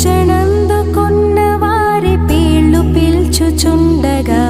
రక్షణందుకున్న వారి పీళ్ళు పిల్చుచుండగా